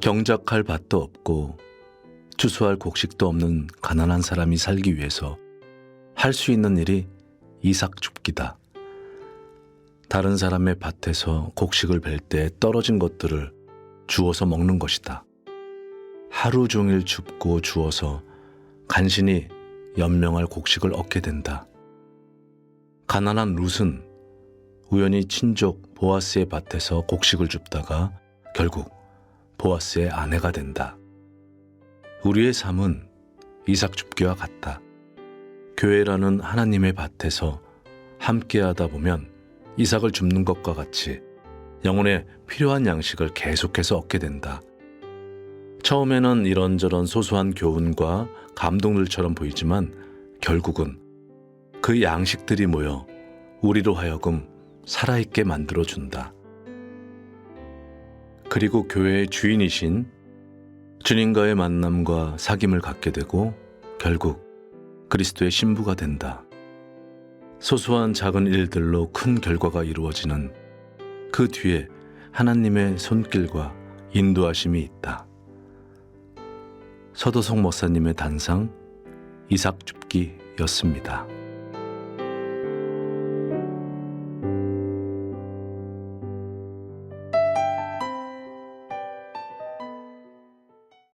경작할 밭도 없고 추수할 곡식도 없는 가난한 사람이 살기 위해서 할 수 있는 일이 이삭 줍기다. 다른 사람의 밭에서 곡식을 벨 때 떨어진 것들을 주워서 먹는 것이다. 하루 종일 줍고 주워서 간신히 연명할 곡식을 얻게 된다. 가난한 룻은 우연히 친족 보아스의 밭에서 곡식을 줍다가 결국 보아스의 아내가 된다. 우리의 삶은 이삭 줍기와 같다. 교회라는 하나님의 밭에서 함께 하다 보면 이삭을 줍는 것과 같이 영혼에 필요한 양식을 계속해서 얻게 된다. 처음에는 이런저런 소소한 교훈과 감동들처럼 보이지만 결국은 그 양식들이 모여 우리로 하여금 살아있게 만들어준다. 그리고 교회의 주인이신 주님과의 만남과 사귐을 갖게 되고 결국 그리스도의 신부가 된다. 소소한 작은 일들로 큰 결과가 이루어지는 그 뒤에 하나님의 손길과 인도하심이 있다. 서도성 목사님의 단상 이삭 줍기였습니다.